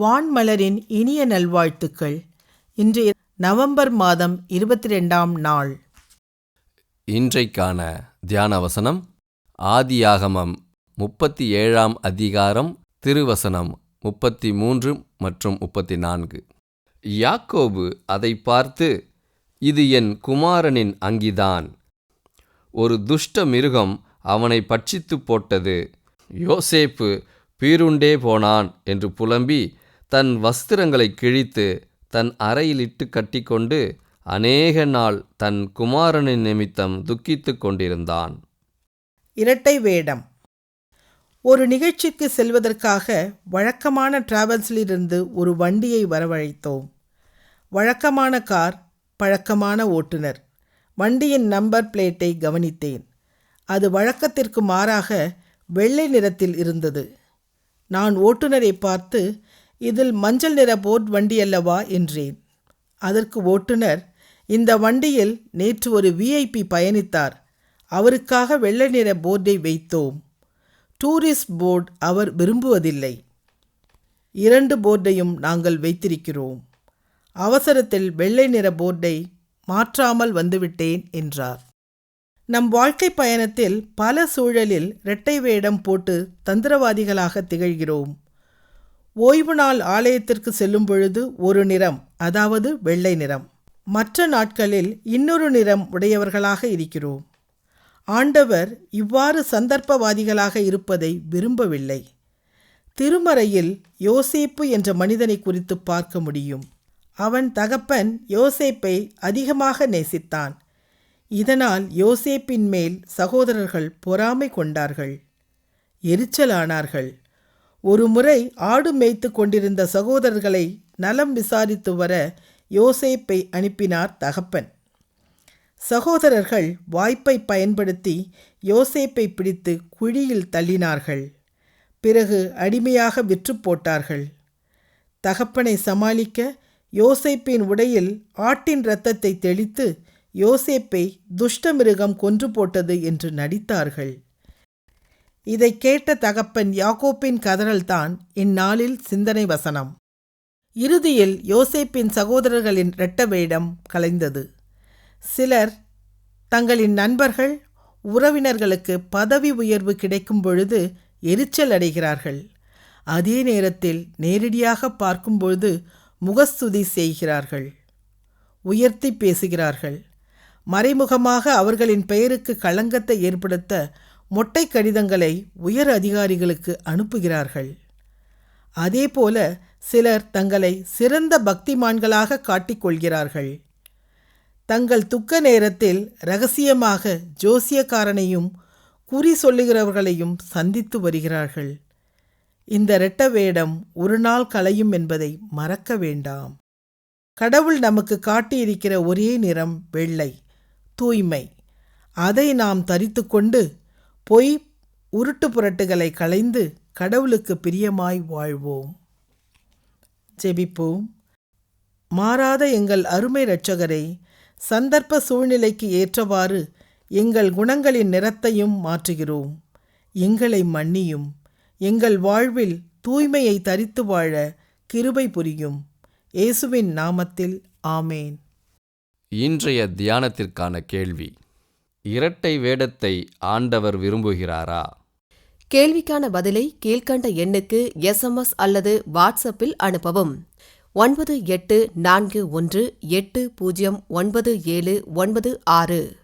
வான்மலரின் இனிய நல்வாழ்த்துக்கள். இன்று நவம்பர் மாதம் இருபத்தி ரெண்டாம் நாள். இன்றைக்கான தியான வசனம் ஆதியாகமம் முப்பத்தி ஏழாம் அதிகாரம் திருவசனம் முப்பத்தி மூன்று மற்றும் முப்பத்தி நான்கு யாக்கோபு அதை பார்த்து இது என் குமாரனின் அங்கிதான். ஒரு துஷ்ட மிருகம் அவனை பட்சித்து போட்டது. யோசேப்பு பீருண்டே போனான் என்று புலம்பி தன் வஸ்திரங்களை கிழித்து தன் அறையிலிட்டு கட்டிக்கொண்டு அநேக நாள் தன் குமாரனின் நிமித்தம் துக்கித்துக் கொண்டிருந்தான். இரட்டை வேடம். ஒரு நிகழ்ச்சிக்கு செல்வதற்காக வழக்கமான டிராவல்ஸிலிருந்து ஒரு வண்டியை வரவழைத்தோம். வழக்கமான கார் பழக்கமான ஓட்டுநர். வண்டியின் நம்பர் பிளேட்டை கவனித்தேன். அது வழக்கத்திற்கு மாறாக வெள்ளை நிறத்தில் இருந்தது. நான் ஓட்டுநரை பார்த்து இதில் மஞ்சள் நிற போட் வண்டி அல்லவா என்றேன். அதற்கு ஓட்டுநர் இந்த வண்டியில் நேற்று ஒரு விஐபி பயணித்தார். அவருக்காக வெள்ளை நிற போர்டை வைத்தோம். டூரிஸ்ட் போர்டு அவர் விரும்புவதில்லை. இரண்டு போர்டையும் நாங்கள் வைத்திருக்கிறோம். அவசரத்தில் வெள்ளை நிற போர்டை மாற்றாமல் வந்துவிட்டேன் என்றார். நம் வாழ்க்கை பயணத்தில் பல சூழலில் இரட்டை வேடம் போட்டு தந்திரவாதிகளாக திகழ்கிறோம். ஓய்வு நாள் ஆலயத்திற்கு செல்லும் பொழுது ஒரு நிறம் அதாவது வெள்ளை நிறம். மற்ற நாட்களில் இன்னொரு நிறம் உடையவர்களாக இருக்கிறோம். ஆண்டவர் இவ்வாறு சந்தர்ப்பவாதிகளாக இருப்பதை விரும்பவில்லை. திருமறையில் யோசேப்பு என்ற மனிதனை குறித்து பார்க்க முடியும். அவன் தகப்பன் யோசேப்பை அதிகமாக நேசித்தான். இதனால் யோசேப்பின் மேல் சகோதரர்கள் பொறாமை கொண்டார்கள். எரிச்சலானார்கள். ஒரு முறை ஆடு மேய்த்து கொண்டிருந்த சகோதரர்களை நலம் விசாரித்து வர யோசேப்பை அனுப்பினார் தகப்பன். சகோதரர்கள் வாய்ப்பை பயன்படுத்தி யோசேப்பை பிடித்து குழியில் தள்ளினார்கள். பிறகு அடிமையாக விற்று போட்டார்கள். தகப்பனை சமாளிக்க யோசேப்பின் உடையில் ஆட்டின் இரத்தத்தை தெளித்து யோசேப்பை துஷ்டமிருகம் கொன்று போட்டது என்று நடித்தார்கள். இதை கேட்ட தகப்பன் யாக்கோப்பின் கதறல்தான் இந்நாளில் சிந்தனை வசனம். இறுதியில் யோசேப்பின் சகோதரர்களின் இரட்ட வேடம் கலைந்தது. சிலர் தங்களின் நண்பர்கள் உறவினர்களுக்கு பதவி உயர்வு கிடைக்கும் பொழுது எரிச்சல் அடைகிறார்கள். அதே நேரத்தில் நேரடியாக பார்க்கும்பொழுது முகஸ்துதி செய்கிறார்கள். உயர்த்தி பேசுகிறார்கள். மறைமுகமாக அவர்களின் பெயருக்கு களங்கத்தை ஏற்படுத்த மொட்டை கடிதங்களை உயர் அதிகாரிகளுக்கு அனுப்புகிறார்கள். அதேபோல சிலர் தங்களை சிறந்த பக்திமான்களாக காட்டிக்கொள்கிறார்கள் தங்கள் துக்க நேரத்தில் ரகசியமாக ஜோசியக்காரனையும் குறி சொல்லுகிறவர்களையும் சந்தித்து வருகிறார்கள். இந்த இரட்ட வேடம் ஒரு நாள் கலையும் என்பதை மறக்க வேண்டாம். கடவுள் நமக்கு காட்டியிருக்கிற ஒரே நிறம் வெள்ளை தூய்மை. அதை நாம் தரித்து கொண்டு பொய் உருட்டு புரட்டுகளை களைந்து கடவுளுக்கு பிரியமாய் வாழ்வோம். ஜெபிப்போம். மாறாத எங்கள் அருமை இரட்சகரை சந்தர்ப்ப சூழ்நிலைக்கு ஏற்றவாறு எங்கள் குணங்களின் நிறத்தையும் மாற்றுகிறோம். எங்களை மன்னியும். எங்கள் வாழ்வில் தூய்மையை தரித்து வாழ கிருபை புரியும். இயேசுவின் நாமத்தில் ஆமேன். இன்றைய தியானத்திற்கான கேள்வி. இரட்டை வேடத்தை ஆண்டவர் விரும்புகிறாரா? கேள்விக்கான பதிலை கீழ்க்கண்ட எண்ணுக்கு எஸ்எம்எஸ் அல்லது வாட்ஸ்அப்பில் அனுப்பவும். ஒன்பது எட்டு நான்கு ஒன்று எட்டு பூஜ்ஜியம் ஒன்பது ஏழு ஒன்பது ஆறு.